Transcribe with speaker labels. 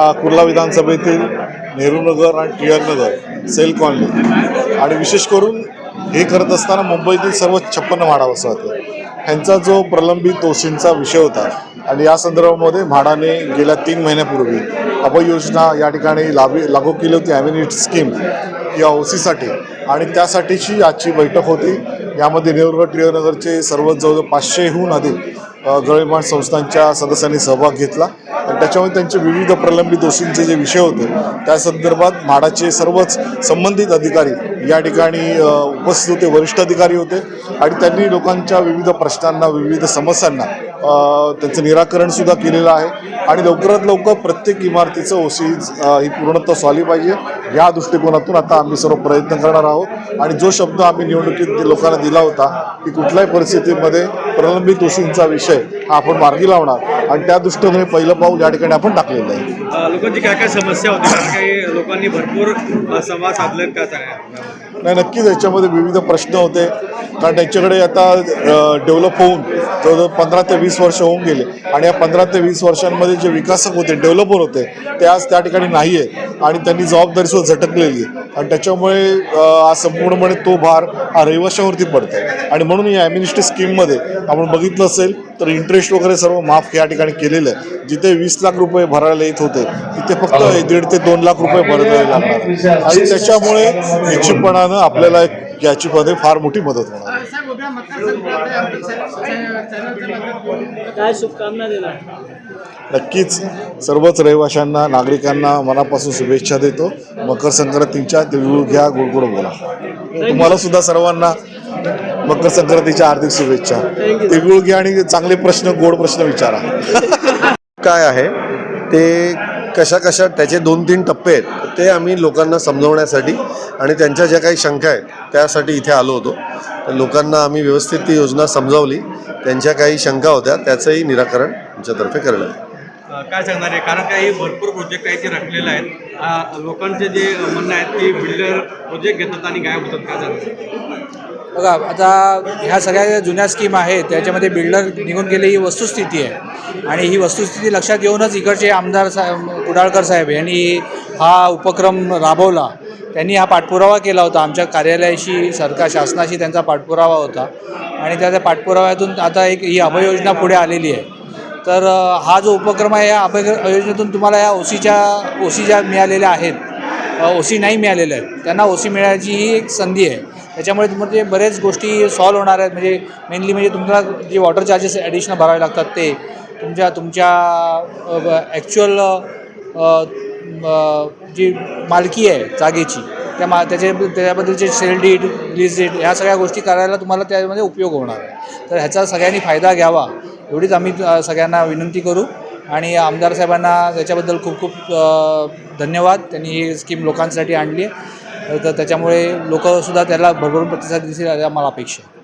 Speaker 1: कुर्ला विधानसभेतील नेहरूनगर आणि Tilak Nagar sale colony. आणि विशेष करून हे करत असताना मुंबईतील सर्व छप्पन्न म्हाडा वसाहती. ह्यांचा जो प्रलंबित दोषींचा विषय होता आणि या संदर्भामध्ये म्हाडाने गेल्या तीन महिन्यापूर्वी अभययोजना या ठिकाणी लावी लागू केली होती ॲम्युनिट स्कीम या ओसीसाठी. आणि त्यासाठीची आजची बैठक होती. यामध्ये नेहरूनगर टिळकनगरचे सर्व जवळजवळ पाचशेहून अधिक अ, गळीमाण संस्थांच्या सदस्यांनी सहभाग घेतला. तर त्याच्यामुळे त्यांचे विविध प्रलंबित दोषींचे जे विषय होते त्या संदर्भात म्हाडाचे सर्वच संबंधित अधिकारी या ठिकाणी उपस्थित होते वरिष्ठ अधिकारी होते आणि त्यांनी लोकांच्या विविध प्रश्नांना विविध समस्यांना त्यांचं निराकरण सुद्धा केलेलं आहे. आणि लवकरात लवकर प्रत्येक इमारतीचं ओसी ही पूर्णत्व झाली पाहिजे. या दृष्टिकोनातून आता आम्ही सर्व प्रयत्न करणार आहोत. आणि जो शब्द आम्ही निवडणुकीत लोकांना दिला होता की कुठल्याही परिस्थितीमध्ये प्रलंबित ओसींचा विषय हा आपण मार्गी लावणार. आणि त्या दृष्टीने पहिलं पाऊल या ठिकाणी आपण टाकलेलं आहे.
Speaker 2: लोकांची काय काय समस्या होती? काही लोकांनी भरपूर संवाद साधले का सांगा
Speaker 1: नाही नक्कीच याच्यामध्ये विविध प्रश्न होते. कारण त्यांच्याकडे आता डेव्हलप होऊन जवळजवळ पंधरा ते वीस वर्ष होऊन गेले आणि या पंधरा ते वीस वर्षांमध्ये जे विकासक होते डेव्हलपर होते ते आज त्या ठिकाणी नाही आहे आणि त्यांनी जबाबदारी सुद्धा झटकलेली आहे. आणि त्याच्यामुळे आज संपूर्णपणे तो भार हा रहिवाशावरती पडतो आहे आणि म्हणून या ॲम्युनिस्टी स्कीममध्ये आपण बघितलं असेल तर इंटरेस्ट वगैरे सर्व माफ या ठिकाणी केलेलं आहे. जिथे वीस लाख रुपये भरायला येत होते तिथे फक्त दीड ते दोन लाख रुपये भरावे लागणार. आणि त्याच्यामुळे निश्चितपणानं आपल्याला एक याची मध्ये फार मोठी मदत होणार आहे.
Speaker 3: साहेब उद्या मतदारसंघात
Speaker 4: काय शुभकामना
Speaker 1: नक्कीच सर्वच रहिवाशांना नागरिकांना मनापासून शुभेच्छा देतो. मकर संक्रांतीच्या तिळगुळ घ्या गोडगोड बोला. तुम्हाला सुद्धा सर्वांना मकर संक्रांतीच्या हार्दिक शुभेच्छा. तिळगुळ घ्या आणि चांगले प्रश्न गोड प्रश्न विचारा.
Speaker 5: काय आहे? ते कशा कशा त्याचे दोन तीन टप्पे आहेत ते आम्ही लोकांना समजवण्यासाठी आणि त्यांच्या ज्या काही शंका आहेत त्यासाठी इथे आलो होतो. तर लोकांना आम्ही व्यवस्थित ती योजना समजावली. त्यांच्या काही शंका होत्या त्याचंही निराकरण आमच्यातर्फे करण्यात आलं.
Speaker 2: काय सांगणार आहे? कारण काही भरपूर प्रोजेक्ट आहे ते रखलेले आहेत. लोकांचे जे म्हणणं आहेत की बिल्डर प्रोजेक्ट घेतात आणि गायब होतात काय सांगणार?
Speaker 6: बघा आता ह्या सगळ्या ज्या जुन्या स्कीम आहेत त्याच्यामध्ये बिल्डर निघून गेले ही वस्तुस्थिती आहे. आणि ही वस्तुस्थिती लक्षात घेऊनच इकडचे आमदार साहेब कुडाळकर साहेब यांनी हा उपक्रम राबवला. त्यांनी हा पाठपुरावा केला होता. आमच्या कार्यालयाशी सरकार शासनाशी त्यांचा पाठपुरावा होता. आणि त्या त्या पाठपुराव्यातून आता एक ही अभय योजना पुढे आलेली आहे. तर हा जो उपक्रम आहे या अभय योजनेतून तुम्हाला या ओसीच्या ओसी ज्या मिळालेल्या आहेत ओसी नाही मिळालेल्या आहेत त्यांना ओसी मिळायची ही एक संधी आहे. त्याच्यामुळे म्हणजे बरेच गोष्टी सॉल्व होणार आहेत. म्हणजे मेनली म्हणजे तुम्हाला जे वॉटर चार्जेस ॲडिशनल भरावे लागतात ते तुमच्या तुमच्या ॲक्च्युअल जी मालकी आहे जागेची त्या मा त्याचे त्याच्याबद्दलचे सेल डीट लीज डीट ह्या सगळ्या गोष्टी करायला तुम्हाला त्यामध्ये उपयोग होणार आहे. तर ह्याचा सगळ्यांनी फायदा घ्यावा एवढीच आम्ही सगळ्यांना विनंती करू. आणि आमदार साहेबांना त्याच्याबद्दल खूप खूप धन्यवाद. त्यांनी ही स्कीम लोकांसाठी आणली आहे. तर त्याच्यामुळे लोकसुद्धा त्याला भरभरून प्रतिसाद दिसेल याची आम्हाला अपेक्षा आहे.